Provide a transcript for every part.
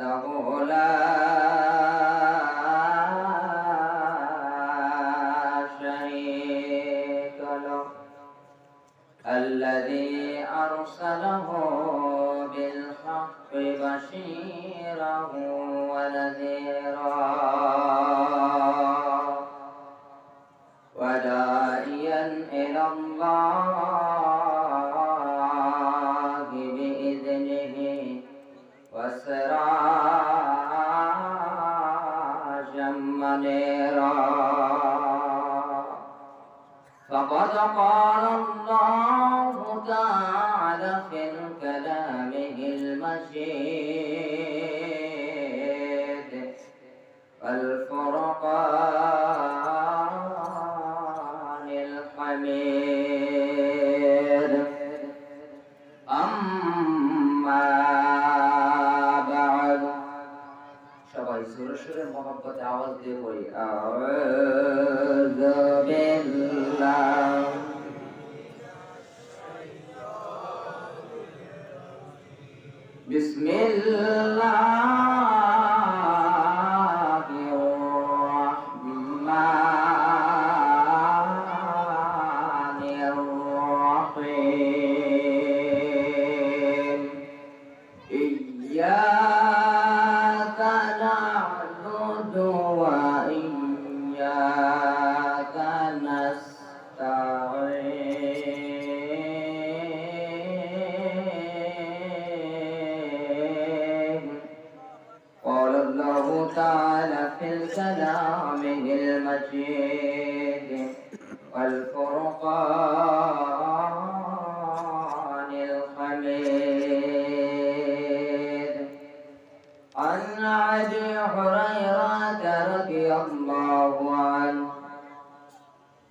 দাবোলা فقد قال الله تعالى في كلامه المجيد الفرقان الحميد أما بعد সবাই সুরে সুরে মহব্বতে আওয়াজ দিয়ে পড়ি আউযু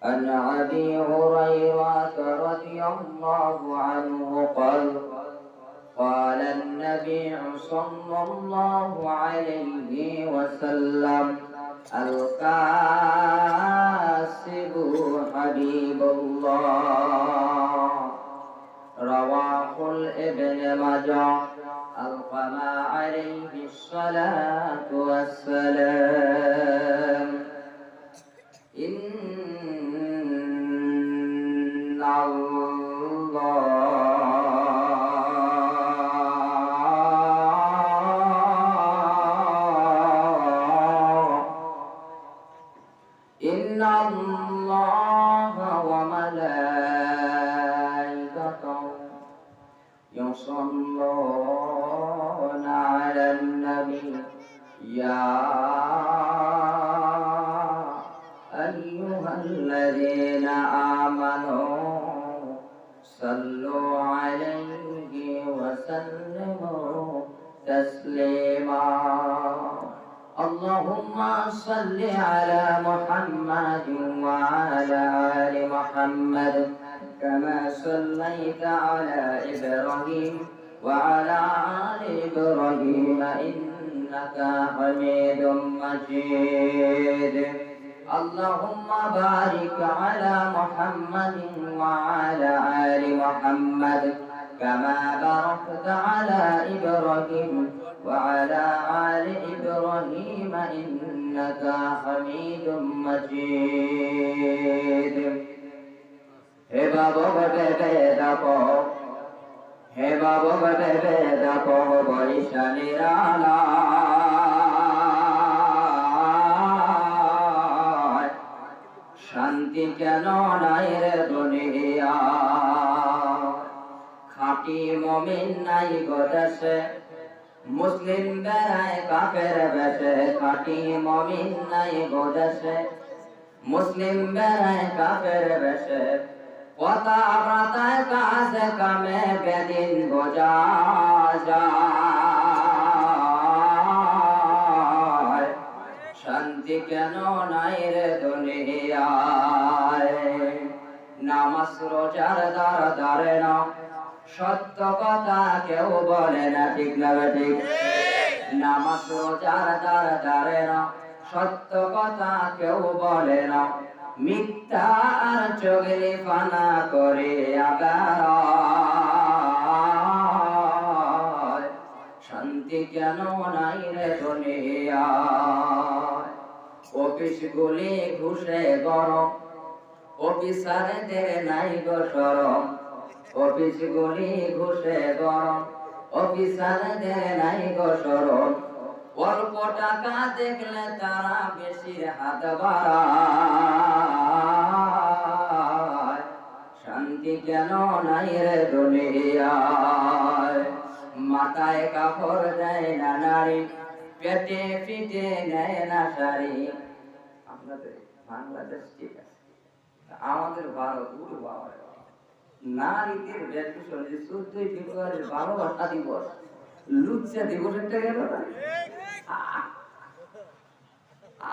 عن أبي هريرة رضي الله عنه قال قال النبي صلى الله عليه وسلم الكاسب حبيب الله. رواه الابن ماجه القما عليه الصلاة والسلام. حميد مجيد اللهم بارك على محمد وعلى آل محمد كما باركت على إبراهيم وعلى آل إبراهيم إنك حميد مجيد হে বাবু বটে দেখো হে বাবু বটে দেখো বৈশালীর শান্তি কেন নাই রে দুনিয়া? খাঁটি মমিন নাই গোদেশে মুসলিম বেড়ায় কাফের বেশে। খাটি মমিন নাই গোদেশে মুসলিম বেড়ায় কাফের বেশে। কথা কাজে কামে বেদিন বোঝা যায়। শান্তি কেন নাই রে দুনিয়ায়? নামাজ রোজার দ্বার দ্বারে না সত্য কথা কেউ বলে না, ঠিক না ঠিক? নামাজ রোজার দ্বার দ্বারে না সত্য কথা কেউ বলে না। মিথ্যা আর চগলি ফানা করে শান্তি কেন নাই রে দুনিয়ায়? অফিস গুলি ঘুষে গরম। অফিসারদের নাই গো সরম। অফিস গুলি ঘুষে গরম। অফিসারদের নাই গো সরম। অল্প টাকা দেখলে তারা বেশি হাত বাড়ায়। শান্তি কেন নাই রে দুনিয়ায়? মাথায় কাপড় দেয় না নারী, পেটে পিঠে নেয় না শাড়ি। বাংলাদেশ ঠিক আছে। আমাদের ভারত উড়ু বাবা নারীদের যে চোদ্দই ভালোবাসা দিবস দিবস একটা গেল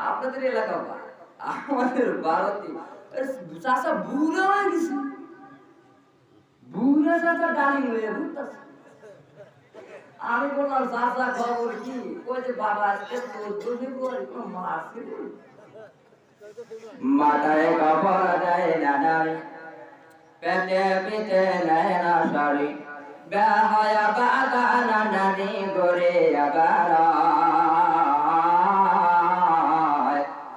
আপনাদের এলাকা আমাদের ভারতে চাষা হয়ে গেছে। বুড়া চাষা ডালি হয়ে ঘুরতেছে। আমি বললাম চাষা খবর কি? ওই যে বাবা, আজকে চোদ্দ ফেব্রুয়ারি কোনো মাস মাথায় কাপড় দেয় না নারী পেটে পিঠে নেয় না শাড়ি। বেহায়া বাগানা নারী গড়ে আগারায়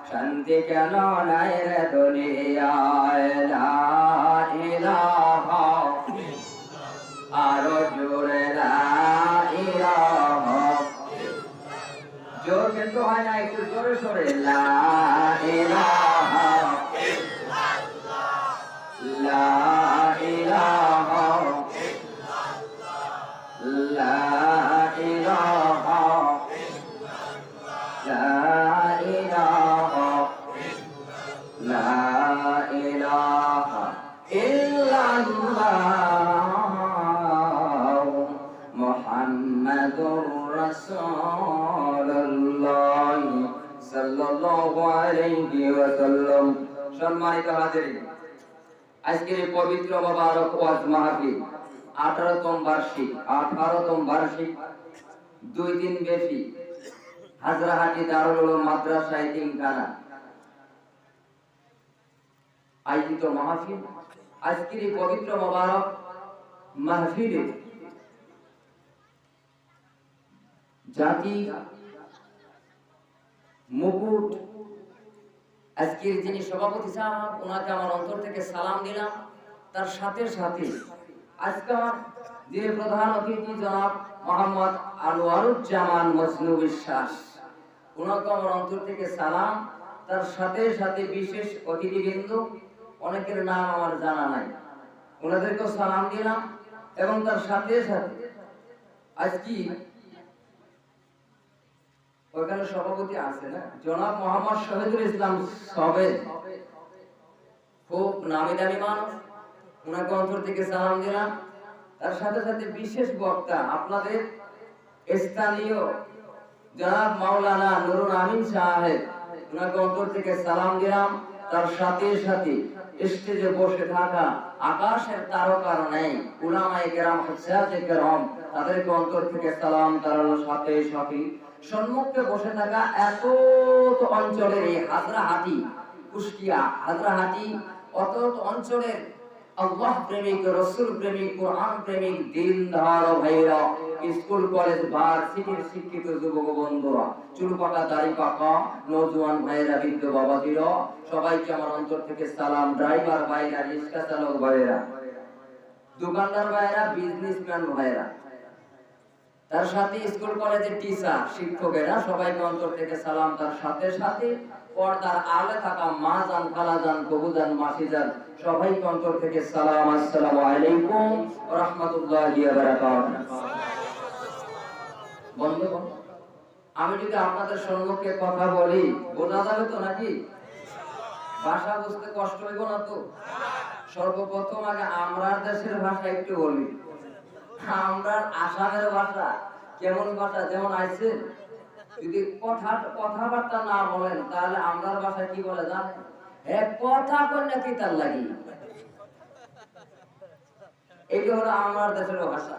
শান্তি কেন নাই রে দুনিয়ায়? আরও জোরে জোর কিন্তু হয় না, একটু জোরে সরে। লা ইলাহা লা ইলাহা লা আলাইহি ওয়াসাল্লাম। সম্মানিত হাজিরিন, আজকের পবিত্র মোবারক ওয়াজ মাহফিল আঠারোতম বার্ষিক আঠারোতম বার্ষিক, দুই দিন বেশি হাজরাহাটি দারুল উলুম মাদ্রাসা ইতিমখানা আয়োজিত মাহফিল, আজকের পবিত্র মোবারক মাহফিলে জাতি মুকুট আজকের যিনি সভাপতি সাহেব, ওনাকে আমার অন্তর থেকে সালাম দিলাম। তার সাথে সাথে আজকে আমার যিনি প্রধান অতিথি জনাব মোহাম্মদ আনোয়ারুজ্জামান মজনু বিশ্বাস, ওনাকে আমার অন্তর থেকে সালাম। তার সাথে সাথে বিশেষ অতিথিবৃন্দ, অনেকের নাম আমার জানা নাই। ওনাদেরকেও সালাম দিলাম এবং তার সাথে সাথে আজকে ওখানে সভাপতি আছে না? জনাব মোহাম্মদ শহীদুল ইসলাম সবেদ খুব নামি দামি মানুষ অন্তর থেকে সালাম দিলাম। তার সাথে সাথে বিশেষ বক্তা আপনাদের স্থানীয় জনাব মাওলানা নুরুল আমিন সাহেব। থেকে সালাম দিলাম। তার সাথে সাথে স্টেজে বসে থাকা আকাশের তারকার নেই। উলামায়ে কেরাম কেরাম। তাদেরকে অন্তর থেকে সালাম তার সাথে সাথে সম্মুখে বসে থাকা এত অঞ্চলের এই হাজরাহাটি, কুষ্টিয়া হাজরাহাটি অত অঞ্চলের আল্লাহ প্রেমিক, রসুল প্রেমিক, কোরআন প্রেমিক ভাইরা স্কুল, কলেজ শিক্ষিত যুবক বন্ধুরা চুল পাকা দাড়ি পাকা নজওয়ান ভাইরা বৃদ্ধ বাবাজিরা, সবাইকে আমার অন্তর থেকে সালাম। ড্রাইভার ভাইরা, রিক্সা চালক ভাইরা দোকানদার ভাইরা বিজনেসম্যান ভাইরা তার সাথে স্কুল কলেজের টিচার, শিক্ষকেরা সবাইকে অন্তর থেকে সালাম। তার সাথে সাথে পর্দার আলে থাকা মা জান খালা জান কবু জান মাসি জান সবাইকে অন্তর থেকে সালাম, আসসালামু আলাইকুম রাহমাতুল্লাহি বন্ধুগণ, আমি যদি আপনাদের সম্মুখে কথা বলি, বোঝা যাবে তো নাকি? ভাষা বুঝতে কষ্ট হইব না তো? সর্বপ্রথম আগে আমরা দেশের ভাষা একটু বলি। আমরা আসামের ভাষা, কেমন ভাষা, যেমন আইছে যদি কথা কথাবার্তা না বলেন, তাহলে আমরার ভাষায় কি বলে জানেন হ্যাঁ কথা কন্যা কি তার লাগি? এটি হলো আমার দেশের ভাষা।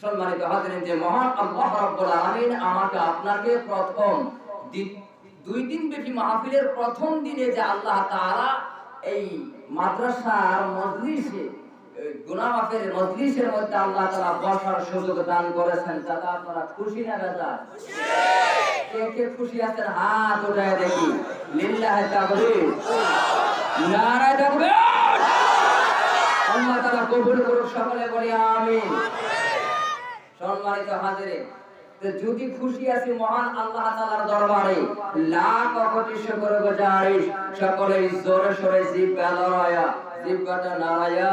সম্মানিত হাজিরিন, যে মহান আল্লাহ রাব্বুল আলামিন আমাকে আপনাকে প্রথম দুই দিন ব্যাপী মাহফিলের প্রথম দিনে যে আল্লাহ তাআলা এই মাদ্রাসার মজলিসে মাফের মজলিসের মধ্যে আল্লাহ তাআলা বসার সুযোগ দান করেছেন আপনারা খুশি না বেজা কে কে খুশি আছেন? হাত উঠায় দেখি। তাকবীর। তাকবীর। আল্লাহ তাআলা কবুল করুক সকলে, বলি আমিন। সম্মানিত হাজিরে যদি খুশি আছি, মহান আল্লাহ তাআলার দরবারে লাখ কোটি শুকর সকলে জোরে সরে জিব্বা লড়ায়া, জিব্বাটা নাড়ায়া।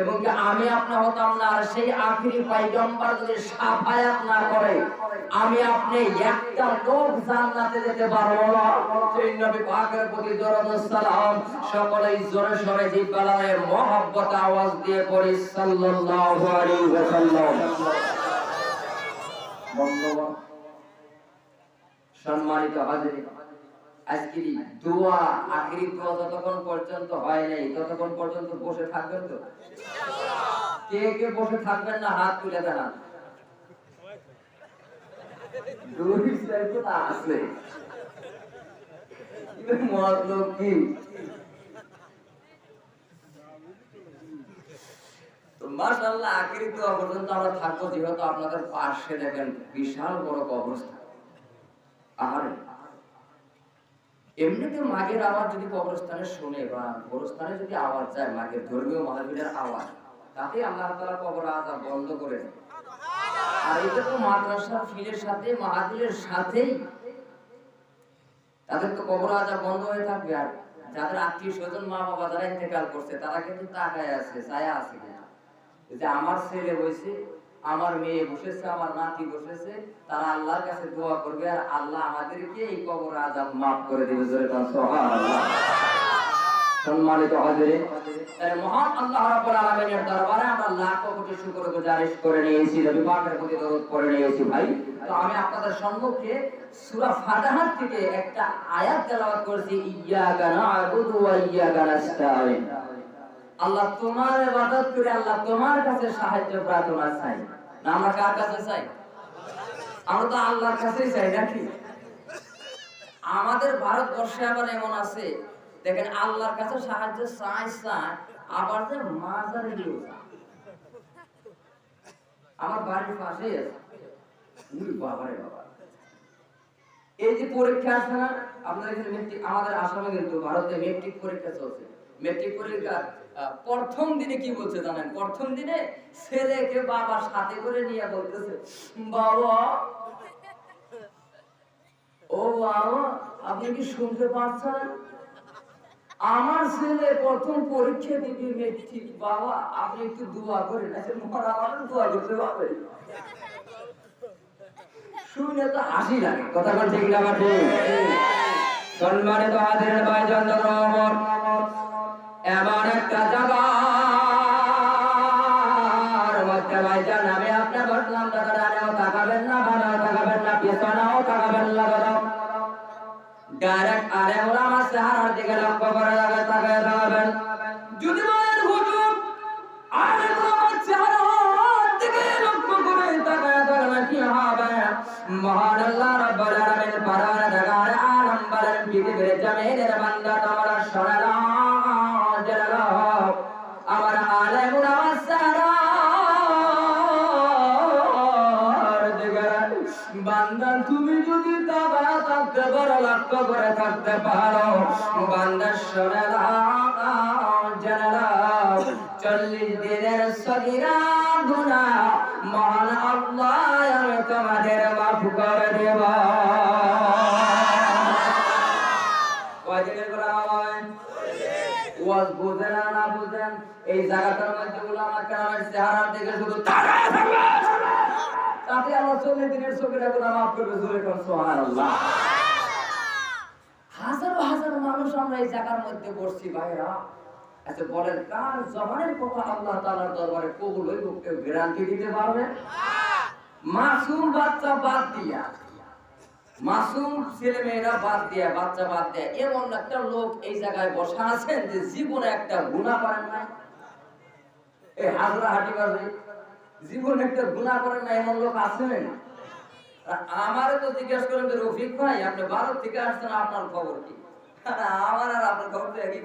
এবং কি আমি আপনার হতাম না আর সেই আখিরি পয়গম্বর যদি সাফায়াত না করে, আমি আপনি একটা লোক জান্নাতে যেতে পারব না। সেই নবী পাকের প্রতি দরুদ সালাম, সকলেই জোরে সরে জিব্বালায় মহব্বত আওয়াজ দিয়ে পড়ি, সাল্লাল্লাহু আলাইহি ওয়াসাল্লাম। বন্ধুগণ, সম্মানিত হাজিরিন দোয়া আখিরি দোয়া যতক্ষণ পর্যন্ত হয় নাই, ততক্ষণ পর্যন্ত বসে থাকবেন তো? কে কে বসে থাকবেন না, হাত তুলে পর্যন্ত আমরা থাকব, যেহেতু আপনাদের পাশে দেখেন বিশাল বড় কবরস্থান। আহারে এমনিতে মাগের আওয়াজ যদি কবরস্থানে শুনে বা কবরস্থানে যদি আওয়াজ যায়, মাগের ধর্মীয় মাহফিলের আওয়াজ তাতে আল্লাহ তাআলা কবর আযাব বন্ধ করে আর এটা তো মাদ্রাসার ফিলের সাথে, মাহফিলের সাথেই তাদের তো কবর আযাব বন্ধ হয়ে থাকবে। আর যাদের আত্মীয় স্বজন মা বাবা যারা ইন্তেকাল করছে, তারা কিন্তু তাকায় আছে, ছায়া আছে যে আমার ছেলে বসে আমার মেয়ে বসেছে, আমার নাতি বসেছে, তারা আল্লাহর কাছে দোয়া করবে আর আল্লাহ আমাদেরকে এই কবর আজাব মাফ করে দিবে আল্লাহ ভাই। আমি একটা আয়াত আল্লাহ তোমার করে, আল্লাহ তোমার কাছে সাহায্য প্রার্থনা চাই। আমরা কার কাছে চাই? আমরা তো আল্লাহর কাছেই চাই, নাকি? আমাদের ভারতবর্ষে আবার এমন আছে, দেখেন, আল্লাহর কাছে সাহায্য চাই চাই আবার যে মাজারে গিয়েও আমার বাড়ির পাশেই আছে। বাবারে বাবা। এই যে পরীক্ষা আছে না, আপনাদের এখানে আমাদের আসামে কিন্তু ভারতে মেট্রিক পরীক্ষা চলছে। মেট্রিক পরীক্ষা প্রথম দিনে কি বলছে জানেন? প্রথম দিনে ছেলেকে বাবা সাথে করে নিয়ে বলতেছে, বাবা, ও বাবা, আপনি কি শুনতে পাচ্ছেন? আমার ছেলে প্রথম পরীক্ষা দিবি মেট্রিক, বাবা, আপনি একটু দোয়া করেন। আচ্ছা মরা মানুষ দোয়া করতে পারবে শুনে তো হাসি লাগে। কথা ঠিক না ঠিক সম্মানিত হাজিরের ভাইজান রহমত এমন একটা জায়গার করতে পারো বান্দার শোনে চল্লিশ দিনের সগিরা গুনা মহান আল্লাহ তোমাদের মাফ করে দেবা। তাতে চল্লিশ দিনের সগিরা গুনা মাফ করবে, জোরে কর সোহান আল্লাহ হাজারো হাজারো মানুষ আমরা এই জায়গার মধ্যে বসছি ভাইরা আচ্ছা বলেন গ্যারান্টি দিতে পারবে? মাসুম বাচ্চা বাদ দিয়া, মাসুম ছেলে মেয়েরা বাদ বাচ্চা বাদ এমন একটা লোক এই জায়গায় বসা যে জীবনে একটা গুণা করেন নাই। এই হাজরা হাটি বাজে জীবনে একটা গুণা করেন না এমন লোক আছেন আমারে তো জিজ্ঞেস করেন রফিক ভাই, আপনি ভারত থেকে আসছেন, আপনার খবর কি? আমার আর আপনার খবর তো একই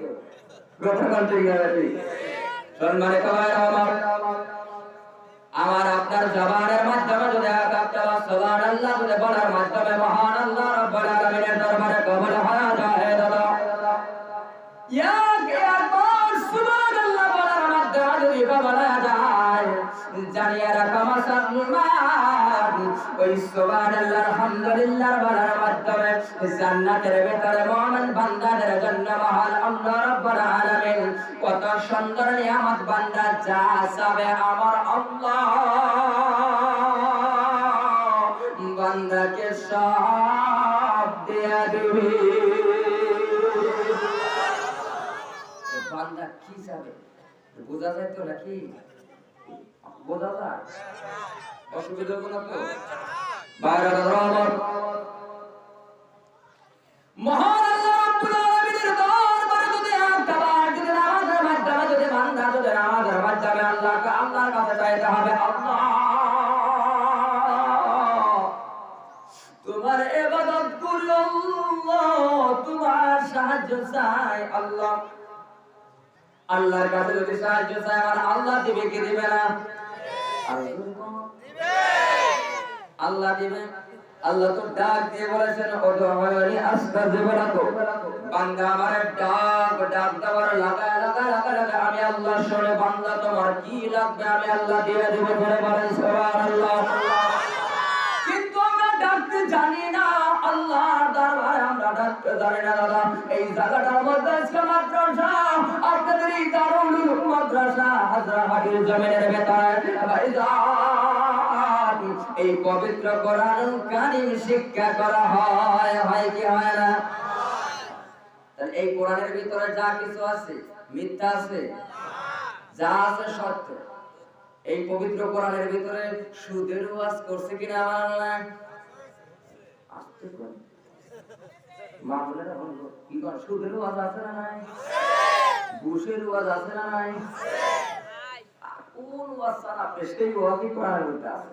সম্মানিত আমার আমার আপনার জবানের মাধ্যমে যদি আল্লাহ যদি বলার মাধ্যমে ওই সুবহানাল্লাহ, আলহামদুলিল্লাহ বলার মাধ্যমে জান্নাতের ভিতরে মুমিন বান্দাদের জন্য মহান আল্লাহ রাব্বুল আলামিন। কত সুন্দর নিয়ামত বান্দা যা চাবে আমার আল্লাহ। বান্দাকে সব দিয়ে দিবে। বান্দা কি যাবে? বোঝা যায় তো নাকি? বোঝা যায়? অসুবিধা হব না তো? বাইরে রহমত। মহান আল্লাহ রাব্বুল আলামিনের দরবারে যদি একটা যদি নামাজের মাধ্যমে যদি বান্দা, যদি নামাজের মাধ্যমে আল্লাহকে আল্লাহর কাছে তোমার সাহায্য চাই আল্লাহ। আল্লাহর কাছে যদি সাহায্য চাই, আমার আল্লাহ দিবে, কি দিবে না? আর কোনো- আল্লাহ দিবে। আল্লাহ তো ডাক দিয়ে বলেছেন বান্দা আমার ডাক ডাক দেওয়ার লাগা আমি আল্লাহ শুনে বান্দা, তোমার কি লাগবে আমি আল্লাহ দিয়ে দেব বলে বলেন, সুবহানাল্লাহ। কিন্তু আমরা ডাকতে জানি না, আল্লাহর দরবারে আমরা ডাকতে জানি না, দাদা। এই জায়গাটার মধ্যে আজকে মাদ্রাসা, আপনাদের এই দারুল মাদ্রাসা হাজরাহাটির জমিনের ভেতরে। এই পবিত্র কোরআন কারিম শিক্ষা করা হয় হয় কি হয় না? তাহলে এই কোরআনের ভিতরে যা কিছু আছে, মিথ্যা আছে, যা আছে সত্য, এই পবিত্র কোরআনের ভিতরে সুদের ওয়াজ করছে কিনা আমার আল্লাহ? আস্তে কর মা বলে কি কর? সুদের ওয়াজ আছে না নাই? ঘুষের ওয়াজ আছে না নাই? কোন ওয়াজ আপনি সেই ওয়াজই কোরআনের মধ্যে আছে?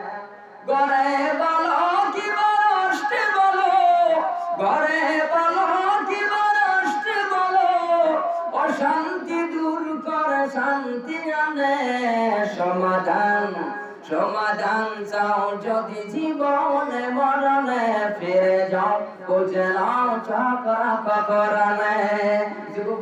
বরষ্টে বলো? অশান্তি শান্তি সমাধান সমাধান চাও যদি জীবনে মরণে। ফিরে যাও বুঝে নাও, চকরা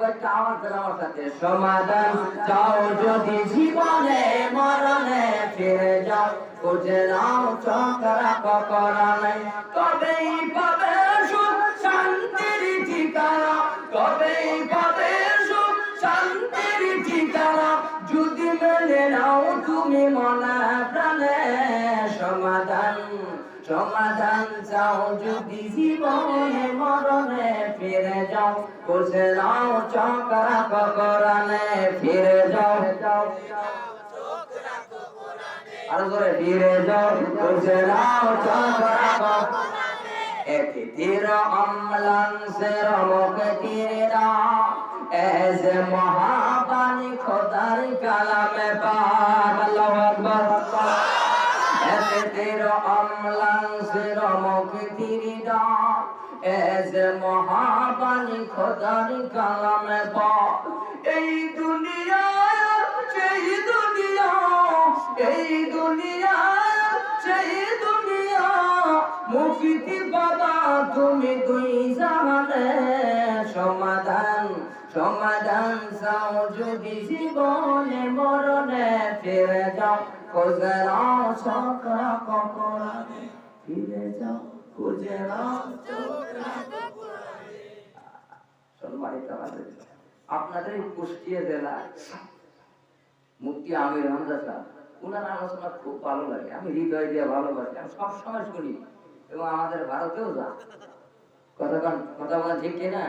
একটা আমার সাথে আমার সাথে সমাধান চাও। যদি জীবনে মরণে ফিরে যাও, বুঝে নাও চকরা ককরণে তবেই পাবে সুখ, শান্তির ঠিকানা। তবেই পাবে সুখ, শান্তির ঠিকানা। যদি মেনে নাও তুমি মনে প্রাণে সমাধান সমাধান চাও যদি জীবনে মরণে ফিরে যাও কোষে নাও চকরা করানে ফিরে যাও। যাও আর করে ফিরে যাও কোষে নাও চকরা একই তীর অম্লান সের ফিরে যাও, খুঁজে নাও সকরা কপরানে ফিরে যাও, খুঁজে নাও সম্মানিত আমাদের আপনাদের কুষ্টিয়া জেলা মুক্তি আমির হামজা সাহেব ওনার আলোচনা খুব ভালো লাগে, আমি হৃদয় দিয়ে ভালোবাসি, আমি সবসময় শুনি। এবং আমাদের ভারতেও যা। কথা কথা বলা ঠিক কিনা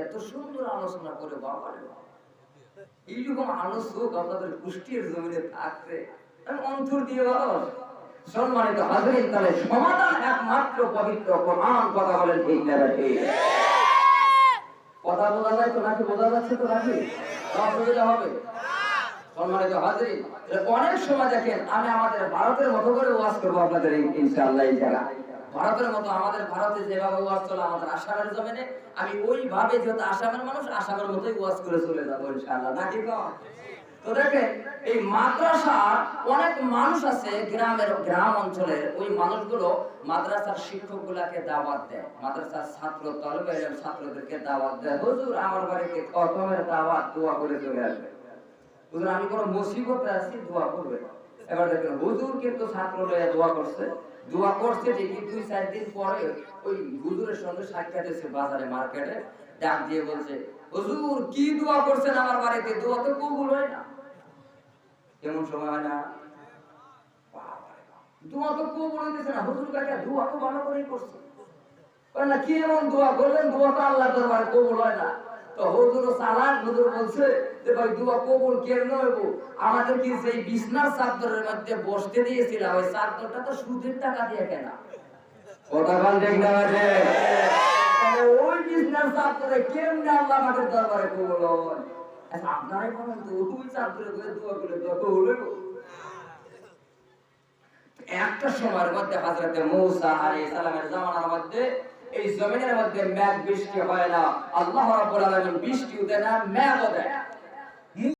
এত সুন্দর আলোচনা করে বাবা। এইরকম আলোচক আপনাদের কুষ্টির জমিনে অন্তর দিয়ে সম্মানিত হাজরিন, তাহলে সমাধান একমাত্র পবিত্র কথা বলেন কথা বোঝা যায় তো নাকি, বোঝা যাচ্ছে তো নাকি? অসুবিধা হবে। সম্মানিত হাজির অনেক সময় দেখেন, আমি আমাদের ভারতের মতো করে ওয়াজ করব আপনাদের ইনশাআল্লাহ এই জায়গা ভারতের মতো আমাদের ভারতে যেভাবে ওয়াজ চলে, আমাদের আসামের জমিনে, আমি ওইভাবে যেহেতু আসামের মানুষ আসামের মতোই ওয়াজ করে চলে যাব ইনশাআল্লাহ। নাকি তো দেখেন, এই মাদ্রাসার অনেক মানুষ আছে গ্রামের, গ্রাম অঞ্চলের, ওই মানুষগুলো মাদ্রাসার দাওয়াত দেয়। মাদ্রাসার ছাত্র ছাত্রদেরকে দাওয়াত দেয়। হুজুর, আমার বাড়িতে দাওয়াত, দোয়া করে চলে আসবে। হুজুর, আমি কোনো মুসিবতে আছি, দোয়া করবে এবার দেখেন, হুজুর কিন্তু ছাত্র লয়ে দোয়া করছে। দোয়া করছে ঠিকই দুই চার দিন পরে ওই হুজুরের সঙ্গে সাক্ষাৎ এসে বাজারে, মার্কেটে। ডাক দিয়ে বলছে, হুজুর, কি দোয়া করছেন আমার বাড়িতে? দোয়া তো কবুল হয় না। কেমন সময় হয় না। দোয়া তো কবুল হইতেছে না। হুজুর কাকা দোয়া তো ভালো করেই করছে। না, কি এমন দোয়া করলেন? দোয়া তো আল্লাহর দরবারে কবুল হয় না। তো হুজুর সালান হুজুর বলছে যে ভাই দোয়া কবুল কেন হইব আমাদের কি সেই বিছনার চাদরের মধ্যে বসতে দিয়েছিলাম? ওই চাদরটা তো সুদের টাকা দিয়ে কেনা। কথা কান ঠিক না আছে ওই বিছনার চাদরে কেমনে আল্লাহ আমাদের দরবারে কবুল হয়? আচ্ছা আপনারাই বলেন তো ওই চাদরে করে দোয়া করে দোয়া কবুল হইব? একটা সময়ের মধ্যে হযরতে মূসা আলাইহিস সালামের জামানার মধ্যে এই জমিনের মধ্যে মেঘ বৃষ্টি হয় না। আল্লাহ রাব্বুল আলামিন বৃষ্টি দেয় না মেঘ দেয়